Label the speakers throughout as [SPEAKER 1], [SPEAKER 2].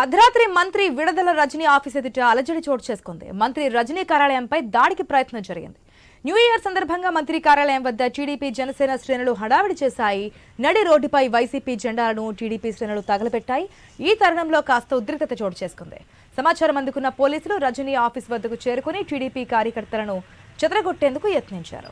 [SPEAKER 1] అర్ధరాత్రి మంత్రి విడదల రజనీ ఆఫీస్ ఎదుట అలజడి చోటు చేసుకుంది. మంత్రి రజనీ కార్యాలయంపై దాడికి ప్రయత్నం జరిగింది. న్యూ ఇయర్ సందర్భంగా మంత్రి కార్యాలయం వద్ద టీడీపీ జనసేన శ్రేణులు హడావిడి చేశాయి. నడి రోడ్డుపై వైసీపీ జెండాలను టీడీపీ శ్రేణులు తగలపెట్టాయి ఈ తరుణంలో కాస్త ఉద్రిక్తత చోటు చేసుకుంది. సమాచారం అందుకున్న పోలీసులు రజనీ ఆఫీస్ వద్దకు చేరుకుని టీడీపీ కార్యకర్తలను చెదరగొట్టేందుకు యత్నించారు.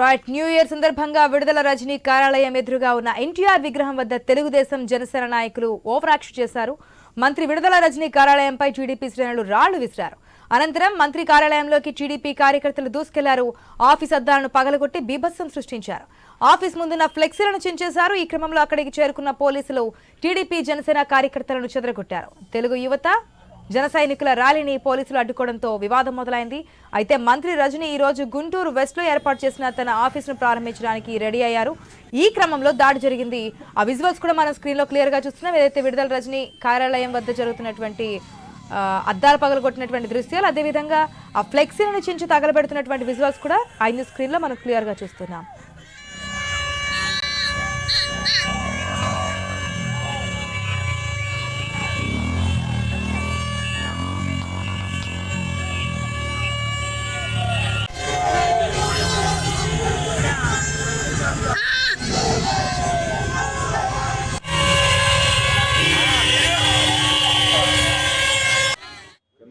[SPEAKER 1] రైట్ న్యూ ఇయర్ సందర్భంగా విడుదల రజనీ కార్యాలయం ఎదురుగా ఉన్న ఎన్టీఆర్ విగ్రహం వద్ద తెలుగుదేశం జనసేన నాయకులు ఓవరాక్ష చేశారు. మంత్రి విడుదల రజనీ కార్యాలయంపై టీడీపీ శ్రేణులు రాళ్ళు విసిరారు. అనంతరం మంత్రి కార్యాలయంలోకి టీడీపీ కార్యకర్తలు దూసుకెళ్ళారు. ఆఫీస్ అద్దాలను పగలగొట్టి బీభత్సం సృష్టించారు. ఆఫీస్ ముందున్న ఫ్లెక్సీలను చించేశారు. ఈ క్రమంలో అక్కడికి చేరుకున్న పోలీసులు టీడీపీ జనసేన కార్యకర్తలను చెదరగొట్టారు. తెలుగు యువత జన సైనికుల ర్యాలీని పోలీసులు అడ్డుకోవడంతో వివాదం మొదలైంది. అయితే మంత్రి రజనీ ఈ రోజు గుంటూరు వెస్ట్లో ఏర్పాటు చేసిన తన ఆఫీసును ప్రారంభించడానికి రెడీ అయ్యారు. ఈ క్రమంలో దాడి జరిగింది. ఆ విజువల్స్ కూడా మనం స్క్రీన్లో క్లియర్గా చూస్తున్నాం. ఏదైతే విడుదల రజనీ కార్యాలయం వద్ద జరుగుతున్నటువంటి అద్దాలు పగలగొట్టినటువంటి దృశ్యాలు అదేవిధంగా ఆ ఫ్లెక్సీలను చించి తగలబెడుతున్నటువంటి విజువల్స్ కూడా ఐదు స్క్రీన్లో మనం క్లియర్గా చూస్తున్నాం.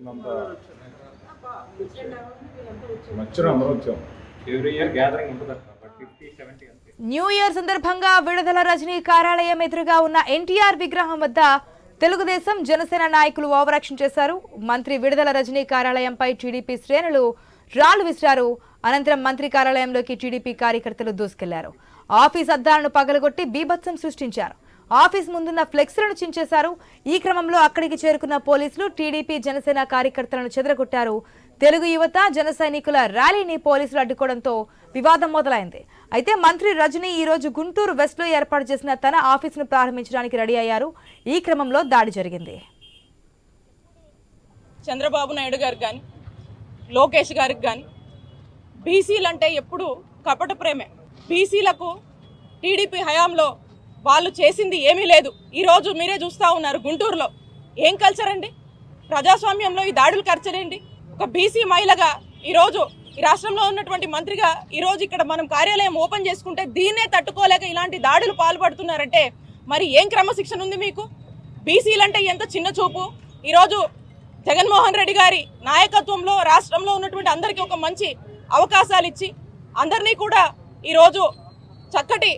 [SPEAKER 2] కిందంతా మచ్చరు అందరూ వచ్చాం
[SPEAKER 3] ఎవ్రీ ఇయర్ గ్యాదరింగ్ ఉంటుంది
[SPEAKER 1] న్యూ ఇయర్ సందర్భంగా విడుదల రజనీ కార్యాలయం ఎదురుగా ఉన్న ఎన్టీఆర్ విగ్రహం వద్ద తెలుగుదేశం జనసేన నాయకులు ఓవరాక్షన్ చేశారు. మంత్రి విడుదల రజనీ కార్యాలయంపై టీడీపీ శ్రేణులు రాళ్ళు విసిరారు. అనంతరం మంత్రి కార్యాలయంలోకి టీడీపీ కార్యకర్తలు దూసుకెళ్ళారు. ఆఫీస్ అద్దాలను పగలగొట్టి బీభత్సం సృష్టించారు. ఆఫీస్ ముందున్న ఫ్లెక్స్లను చించేశారు. ఈ క్రమంలో అక్కడికి చేరుకున్న పోలీసులు టీడీపీ జనసేన కార్యకర్తలను చెదరగొట్టారు. తెలుగు యువత జన సైనికుల ర్యాలీని పోలీసులు అడ్డుకోవడంతో వివాదం మొదలైంది. అయితే మంత్రి రజనీ ఈరోజు గుంటూరు వెస్ట్లో ఏర్పాటు చేసిన తన ఆఫీసును ప్రారంభించడానికి రెడీ అయ్యారు. ఈ క్రమంలో దాడి జరిగింది.
[SPEAKER 4] చంద్రబాబు నాయుడు గారికి కానీ లోకేష్ గారికి కానీ బీసీలు అంటే ఎప్పుడు కపట ప్రేమే. బీసీలకు టీడీపీ హయాంలో వాళ్ళు చేసింది ఏమీ లేదు. ఈరోజు మీరే చూస్తూ ఉన్నారు గుంటూరులో. ఏం కల్చర్ అండి? ప్రజాస్వామ్యంలో ఈ దాడులు కల్చర్ ఏంటి? ఒక బీసీ మహిళగా ఈరోజు ఈ రాష్ట్రంలో ఉన్నటువంటి మంత్రిగా ఈరోజు ఇక్కడ మనం కార్యాలయం ఓపెన్ చేసుకుంటే దీన్నే తట్టుకోలేక ఇలాంటి దాడులు పాల్పడుతున్నారంటే మరి ఏం క్రమశిక్షణ ఉంది మీకు? బీసీలంటే ఎంత చిన్న చూపు? ఈరోజు జగన్మోహన్ రెడ్డి గారి నాయకత్వంలో రాష్ట్రంలో ఉన్నటువంటి అందరికీ ఒక మంచి అవకాశాలు ఇచ్చి అందరినీ కూడా ఈరోజు చక్కటి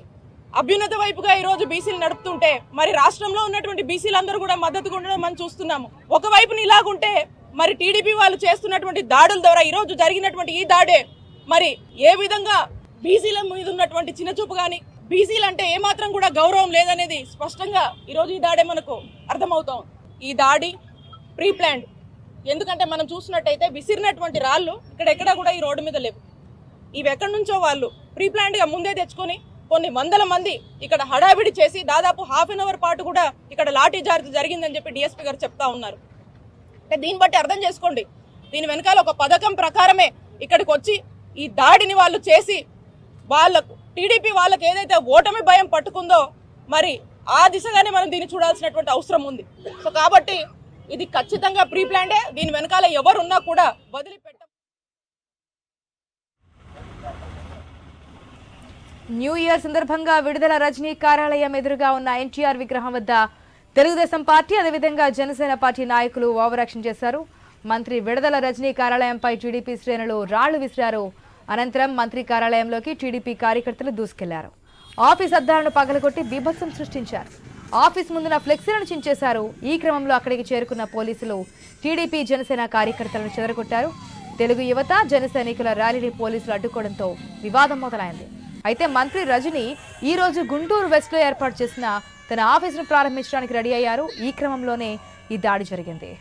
[SPEAKER 4] అభ్యున్నత వైపుగా ఈరోజు బీసీలు నడుపుతుంటే మరి రాష్ట్రంలో ఉన్నటువంటి బీసీలందరూ కూడా మద్దతుగా ఉండడం మనం చూస్తున్నాము. ఒకవైపున ఇలాగుంటే మరి టీడీపీ వాళ్ళు చేస్తున్నటువంటి దాడుల ద్వారా ఈరోజు జరిగినటువంటి ఈ దాడే మరి ఏ విధంగా బీసీల మీద ఉన్నటువంటి చిన్నచూపు కానీ బీసీలు అంటే ఏమాత్రం కూడా గౌరవం లేదనేది స్పష్టంగా ఈరోజు ఈ దాడే మనకు అర్థమవుతాం. ఈ దాడి ప్రీ ప్లాన్డ్ ఎందుకంటే మనం చూసినట్టయితే విసిరినటువంటి రాళ్ళు ఇక్కడెక్కడా కూడా ఈ రోడ్డు మీద లేవు. ఇవి ఎక్కడి నుంచో వాళ్ళు ప్రీ ప్లాన్డ్గా ముందే తెచ్చుకొని కొన్ని వందల మంది ఇక్కడ హడావిడి చేసి దాదాపు హాఫ్ అన్ అవర్ పాటు కూడా ఇక్కడ లాఠీ చార్జ్ జరిగిందని చెప్పి డిఎస్పీ గారు చెప్తా ఉన్నారు. అంటే దీన్ని బట్టి అర్థం చేసుకోండి. దీని వెనకాల ఒక పథకం ప్రకారమే ఇక్కడికి వచ్చి ఈ దాడిని వాళ్ళు చేసి వాళ్ళకు టీడీపీ వాళ్ళకి ఏదైతే ఓటమి భయం పట్టుకుందో మరి ఆ దిశగానే మనం దీన్ని చూడాల్సినటువంటి అవసరం ఉంది. సో కాబట్టి ఇది ఖచ్చితంగా ప్రీ దీని వెనకాల ఎవరున్నా కూడా వదిలిపెట్ట
[SPEAKER 1] న్యూ ఇయర్ సందర్భంగా విడుదల రజనీ కార్యాలయం ఎదురుగా ఉన్న ఎన్టీఆర్ విగ్రహం వద్ద తెలుగుదేశం పార్టీ అదేవిధంగా జనసేన పార్టీ నాయకులు ఓవరాక్షన్ చేశారు. మంత్రి విడుదల రజనీ కార్యాలయంపై టీడీపీ శ్రేణులు రాళ్ళు విసిరారు. అనంతరం మంత్రి కార్యాలయంలోకి టీడీపీ కార్యకర్తలు దూసుకెళ్ళారు. ఆఫీస్ అద్దాలను పగలగొట్టి బీభత్సం సృష్టించారు. ఆఫీస్ ముందున ఫ్లెక్సీలను చించేశారు. ఈ క్రమంలో అక్కడికి చేరుకున్న పోలీసులు టీడీపీ జనసేన కార్యకర్తలను చెదరగొట్టారు. తెలుగు యువత జన సైనికుల ర్యాలీని పోలీసులు అడ్డుకోవడంతో వివాదం మొదలైంది. అయితే మంత్రి రజని ఈరోజు గుంటూరు వెస్ట్లో ఏర్పాటు చేసిన తన ఆఫీసును ప్రారంభించడానికి రెడీ అయ్యారు. ఈ క్రమంలోనే ఈ దాడి జరిగింది.